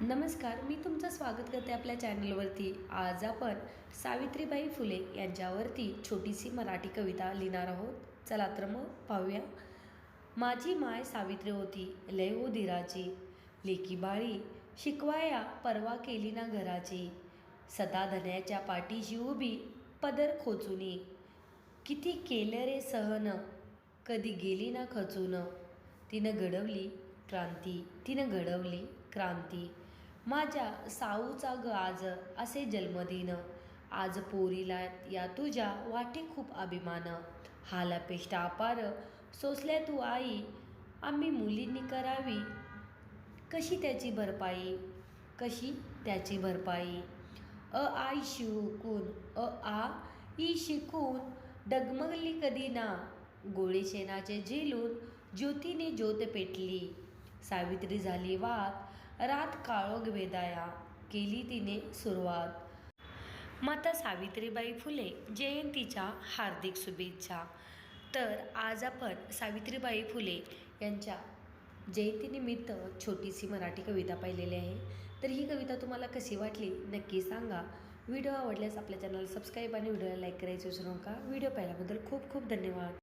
नमस्कार मी तुमचं स्वागत करते आपल्या चॅनलवरती. आज आपण सावित्रीबाई फुले यांच्यावरती छोटीशी मराठी कविता लिहिणार आहोत. चला तर मग पाहूया. माझी माय सावित्री होती लय हो धीराची लेकी बाळी शिकवाया परवा केली ना घराची. सदा धन्याच्या पाठीशी उभी पदर खोचुनी. किती केलं रे सहन कधी गेली ना खचून. तिनं घडवली क्रांती तिनं घडवली क्रांती. माझ्या साऊचा ग आज असे जन्मदिन. आज पोरीला या तुझ्या वाटे खूप अभिमान. हालापेष्टा अपार सोसल्या तू आई. आम्ही मुलींनी करावी. कशी त्याची भरपाई? कशी त्याची भरपाई? अ आई शिकून अ आ ई शिकून डगमगली कधी ना. गोळे शेणाचे झेलून ज्योतीने ज्योत पेटली. सावित्री झाली वाघ रात काळोग वेदाया केली तिने सुरुवात. माता सावित्रीबाई फुले जयंतीच्या हार्दिक शुभेच्छा. तर आज आपण सावित्रीबाई फुले यांच्या जयंतीनिमित्त छोटीशी मराठी कविता पाहिलेली आहे. तर ही कविता तुम्हाला कशी वाटली नक्की सांगा. व्हिडिओ आवडल्यास आपल्या चॅनलला सबस्क्राईब आणि व्हिडिओला लाईक करायचं विसरू नका. व्हिडिओ पाहिल्याबद्दल खूप खूप धन्यवाद.